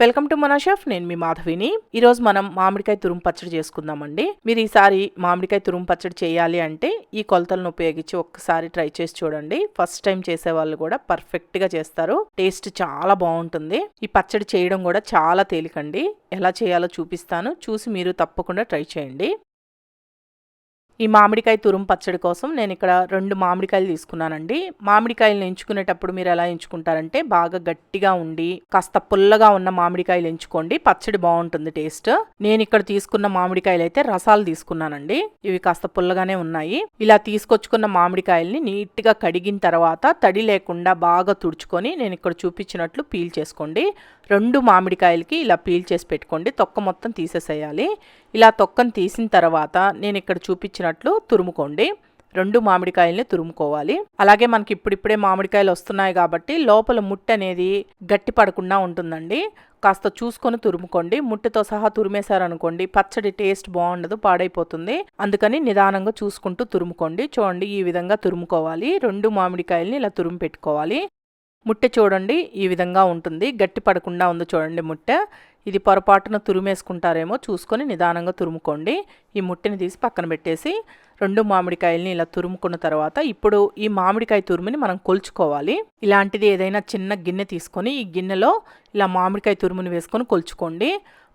Welcome to మన chef నేను మీ మాధవిని. ఈరోజు మనం మామిడికాయ తురుము పచ్చడి చేసుకుందామండి. మీరు ఈసారి మామిడికాయ తురుము పచ్చడి చేయాలి అంటే ఈ కొలతలను ఉపయోగించి ఒక్కసారి ట్రై చేసి చూడండి. ఫస్ట్ టైం చేసే వాళ్ళు కూడా పర్ఫెక్ట్గా చేస్తారు. టేస్ట్ చాలా బాగుంటుంది. ఈ పచ్చడి చేయడం కూడా చాలా తేలికండి. ఎలా చేయాలో చూపిస్తాను. చూసి మీరు తప్పకుండా ట్రై చేయండి. ఈ మామిడికాయ తురుము పచ్చడి కోసం నేను ఇక్కడ రెండు మామిడికాయలు తీసుకున్నానండి. మామిడికాయలు ఎంచుకునేటప్పుడు మీరు ఎలా ఎంచుకుంటారంటే బాగా గట్టిగా ఉండి కాస్త పుల్లగా ఉన్న మామిడికాయలు ఎంచుకోండి. పచ్చడి బాగుంటుంది టేస్ట్. నేను ఇక్కడ తీసుకున్న మామిడికాయలు అయితే రసాలు తీసుకున్నానండి. ఇవి కాస్త పుల్లగానే ఉన్నాయి. ఇలా తీసుకొచ్చుకున్న మామిడికాయల్ని నీట్గా కడిగిన తర్వాత తడి లేకుండా బాగా తుడుచుకొని నేను ఇక్కడ చూపించినట్లు పీల్ చేసుకోండి. రెండు మామిడికాయలకి ఇలా పీల్ చేసి పెట్టుకోండి. తొక్క మొత్తం తీసేసేయాలి. ఇలా తొక్కను తీసిన తర్వాత నేను ఇక్కడ చూపించినట్లు తురుముకోండి. రెండు మామిడికాయల్ని తురుముకోవాలి. అలాగే మనకి ఇప్పుడిప్పుడే మామిడికాయలు వస్తున్నాయి కాబట్టి లోపల ముట్ట అనేది గట్టి పడకుండా ఉంటుందండి. కాస్త చూసుకొని తురుముకోండి. ముట్టతో సహా తురిమేశారనుకోండి పచ్చడి టేస్ట్ బాగుండదు పాడైపోతుంది. అందుకని నిదానంగా చూసుకుంటూ తురుముకోండి. చూడండి ఈ విధంగా తురుముకోవాలి. రెండు మామిడికాయల్ని ఇలా తురుము పెట్టుకోవాలి. ముట్టె చూడండి ఈ విధంగా ఉంటుంది. గట్టి పడకుండా ఉంది చూడండి ముట్టె. ఇది పొరపాటున తురిమేసుకుంటారేమో చూసుకొని నిదానంగా తురుముకోండి. ఈ ముట్టెని తీసి పక్కన పెట్టేసి రెండు మామిడికాయల్ని ఇలా తురుముకున్న తర్వాత ఇప్పుడు ఈ మామిడికాయ తురుముని మనం కొలుచుకోవాలి. ఇలాంటిది ఏదైనా చిన్న గిన్నె తీసుకొని ఈ గిన్నెలో ఇలా మామిడికాయ తురుముని వేసుకొని కొలుచుకోండి.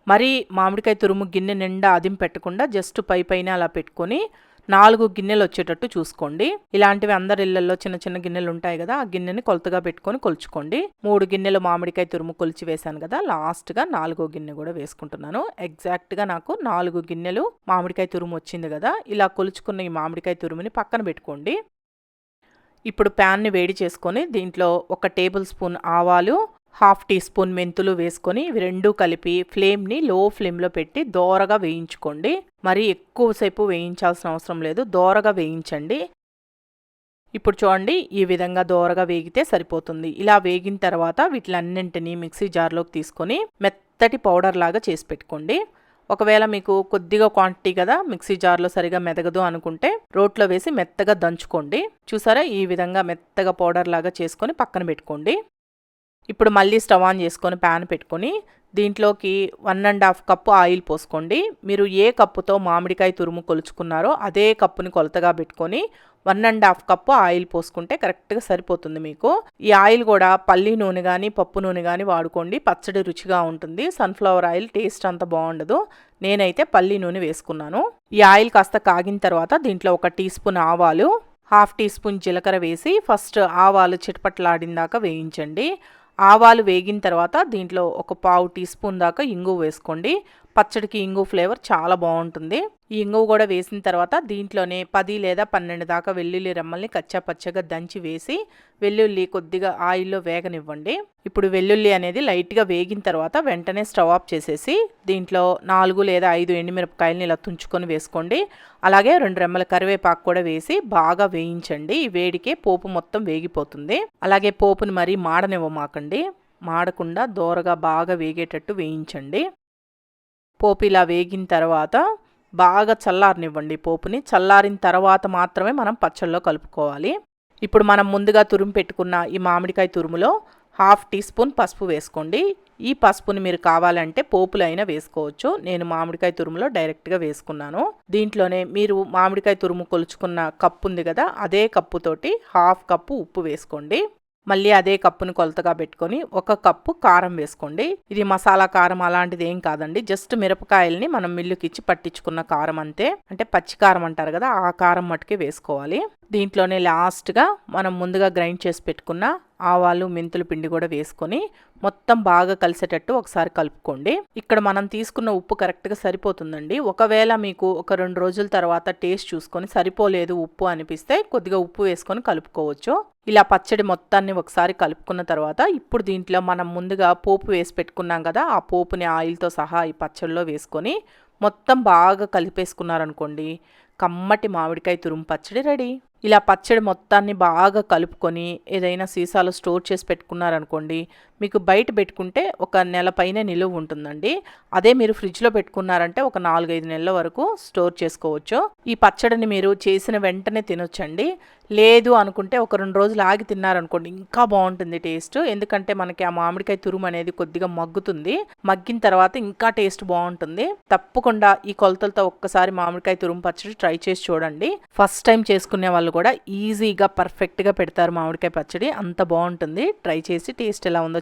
మరి మామిడికాయ తురుము గిన్నె నిండా అదిం పెట్టకుండా జస్ట్ పై పైన అలా పెట్టుకొని నాలుగు గిన్నెలు వచ్చేటట్టు చూసుకోండి. ఇలాంటివి అందరి ఇళ్ళలో చిన్న చిన్న గిన్నెలు ఉంటాయి కదా ఆ గిన్నెని కొలతగా పెట్టుకొని కొలుచుకోండి. మూడు గిన్నెలు మామిడికాయ తురుము కొలిచి వేశాను కదా లాస్ట్గా నాలుగో గిన్నె కూడా వేసుకుంటున్నాను. ఎగ్జాక్ట్గా నాకు నాలుగు గిన్నెలు మామిడికాయ తురుము వచ్చింది కదా ఇలా కొలుచుకున్న ఈ మామిడికాయ తురుముని పక్కన పెట్టుకోండి. ఇప్పుడు ప్యాన్ని వేడి చేసుకొని దీంట్లో ఒక టేబుల్ స్పూన్ ఆవాలు హాఫ్ టీ స్పూన్ మెంతులు వేసుకొని ఇవి రెండు కలిపి ఫ్లేమ్ని లో ఫ్లేమ్లో పెట్టి దోరగా వేయించుకోండి. మరి ఎక్కువసేపు వేయించాల్సిన అవసరం లేదు. దోరగా వేయించండి. ఇప్పుడు చూడండి ఈ విధంగా దోరగా వేగితే సరిపోతుంది. ఇలా వేగిన తర్వాత వీటిలన్నింటినీ మిక్సీ జార్లోకి తీసుకొని మెత్తటి పౌడర్ లాగా చేసి పెట్టుకోండి. ఒకవేళ మీకు కొద్దిగా క్వాంటిటీ కదా మిక్సీ జార్లో సరిగా మెదగదు అనుకుంటే రోట్లో వేసి మెత్తగా దంచుకోండి. చూసారా? ఈ విధంగా మెత్తగా పౌడర్ లాగా చేసుకొని పక్కన పెట్టుకోండి. ఇప్పుడు మళ్ళీ స్టవ్ ఆన్ చేసుకొని ప్యాన్ పెట్టుకొని దీంట్లోకి one and half cup oil పోసుకోండి. మీరు ఏ కప్పుతో మామిడికాయ తురుము కొలుచుకున్నారో అదే కప్పుని కొలతగా పెట్టుకొని one and half cup oil పోసుకుంటే కరెక్ట్గా సరిపోతుంది మీకు. ఈ ఆయిల్ కూడా పల్లి నూనె కానీ పప్పు నూనె కానీ వాడుకోండి. పచ్చడి రుచిగా ఉంటుంది. సన్ఫ్లవర్ ఆయిల్ టేస్ట్ అంత బాగుండదు. నేనైతే పల్లి నూనె వేసుకున్నాను. ఈ ఆయిల్ కాస్త కాగిన తర్వాత దీంట్లో ఒక టీ స్పూన్ ఆవాలు హాఫ్ టీ స్పూన్ జీలకర్ర వేసి ఫస్ట్ ఆవాలు చిటపట్లాడిందాక వేయించండి. ఆవాలు వేగిన తర్వాత దీంట్లో ఒక పావు టీ స్పూన్ దాకా ఇంగు వేసుకోండి. పచ్చడికి ఇంగు ఫ్లేవర్ చాలా బాగుంటుంది. ఈ ఇంగువ కూడా వేసిన తర్వాత దీంట్లోనే పది లేదా పన్నెండు దాకా వెల్లుల్లి రెమ్మల్ని కచ్చా పచ్చగా దంచి వేసి వెల్లుల్లి కొద్దిగా ఆయిల్లో వేగనివ్వండి. ఇప్పుడు వెల్లుల్లి అనేది లైట్గా వేగిన తర్వాత వెంటనే స్టవ్ ఆఫ్ చేసేసి దీంట్లో నాలుగు లేదా ఐదు ఎండుమిరపకాయలని ఇలా తుంచుకొని వేసుకోండి. అలాగే రెండు రెమ్మల కరివేపాకు కూడా వేసి బాగా వేయించండి. ఈ వేడికే పోపు మొత్తం వేగిపోతుంది. అలాగే పోపుని మరీ మాడనివ్వమాకండి. మాడకుండా దోరగా బాగా వేగేటట్టు వేయించండి. పోపు ఇలా వేగిన తర్వాత బాగా చల్లారనివ్వండి పోపుని. చల్లారిన తర్వాత మాత్రమే మనం పచ్చళ్ళలో కలుపుకోవాలి. ఇప్పుడు మనం ముందుగా తురుము పెట్టుకున్న ఈ మామిడికాయ తురుములో హాఫ్ టీ స్పూన్ పసుపు వేసుకోండి. ఈ పసుపుని మీరు కావాలంటే పోపులైనా వేసుకోవచ్చు. నేను మామిడికాయ తురుములో డైరెక్ట్గా వేసుకున్నాను. దీంట్లోనే మీరు మామిడికాయ తురుము కొలుచుకున్న కప్పు ఉంది కదా అదే కప్పుతోటి హాఫ్ కప్పు ఉప్పు వేసుకోండి. మళ్ళీ అదే కప్పుని కొలతగా పెట్టుకొని ఒక కప్పు కారం వేసుకోండి. ఇది మసాలా కారం అలాంటిది ఏం కాదండి. జస్ట్ మిరపకాయల్ని మనం మిల్లుకి ఇచ్చి పట్టించుకున్న కారం అంతే. అంటే పచ్చి కారం అంటారు కదా ఆ కారం మట్టుకే వేసుకోవాలి. దీంట్లోనే లాస్ట్గా మనం ముందుగా గ్రైండ్ చేసి పెట్టుకున్న ఆవాలు మెంతుల పిండి కూడా వేసుకొని మొత్తం బాగా కలిసేటట్టు ఒకసారి కలుపుకోండి. ఇక్కడ మనం తీసుకున్న ఉప్పు కరెక్ట్గా సరిపోతుందండి. ఒకవేళ మీకు ఒక రెండు రోజుల తర్వాత టేస్ట్ చూసుకొని సరిపోలేదు ఉప్పు అనిపిస్తే కొద్దిగా ఉప్పు వేసుకొని కలుపుకోవచ్చు. ఇలా పచ్చడి మొత్తాన్ని ఒకసారి కలుపుకున్న తర్వాత ఇప్పుడు దీంట్లో మనం ముందుగా పోపు వేసి పెట్టుకున్నాం కదా ఆ పోపుని ఆయిల్తో సహా ఈ పచ్చడిలో వేసుకొని మొత్తం బాగా కలిపేసుకున్నారనుకోండి కమ్మటి మామిడికాయ తురుము పచ్చడి రెడీ. ఇలా పచ్చడి మొత్తాన్ని బాగా కలుపుకొని ఏదైనా సీసాలో స్టోర్ చేసి పెట్టుకున్నారనుకోండి మీకు బయట పెట్టుకుంటే ఒక నెల పైన నిలువ ఉంటుందండి. అదే మీరు ఫ్రిడ్జ్లో పెట్టుకున్నారంటే ఒక నాలుగైదు నెలల వరకు స్టోర్ చేసుకోవచ్చు. ఈ పచ్చడిని మీరు చేసిన వెంటనే తినొచ్చండి. లేదు అనుకుంటే ఒక రెండు రోజులు ఆగి తిన్నారనుకోండి ఇంకా బాగుంటుంది టేస్ట్. ఎందుకంటే మనకి ఆ మామిడికాయ తురుము అనేది కొద్దిగా మగ్గుతుంది. మగ్గిన తర్వాత ఇంకా టేస్ట్ బాగుంటుంది. తప్పకుండా ఈ కొలతలతో ఒక్కసారి మామిడికాయ తురుము పచ్చడి ట్రై చేసి చూడండి. ఫస్ట్ టైం చేసుకునే వాళ్ళు కూడా ఈజీగా పర్ఫెక్ట్గా పెడతారు మామిడికాయ పచ్చడి. అంత బాగుంటుంది. ట్రై చేసి టేస్ట్ ఎలా ఉందో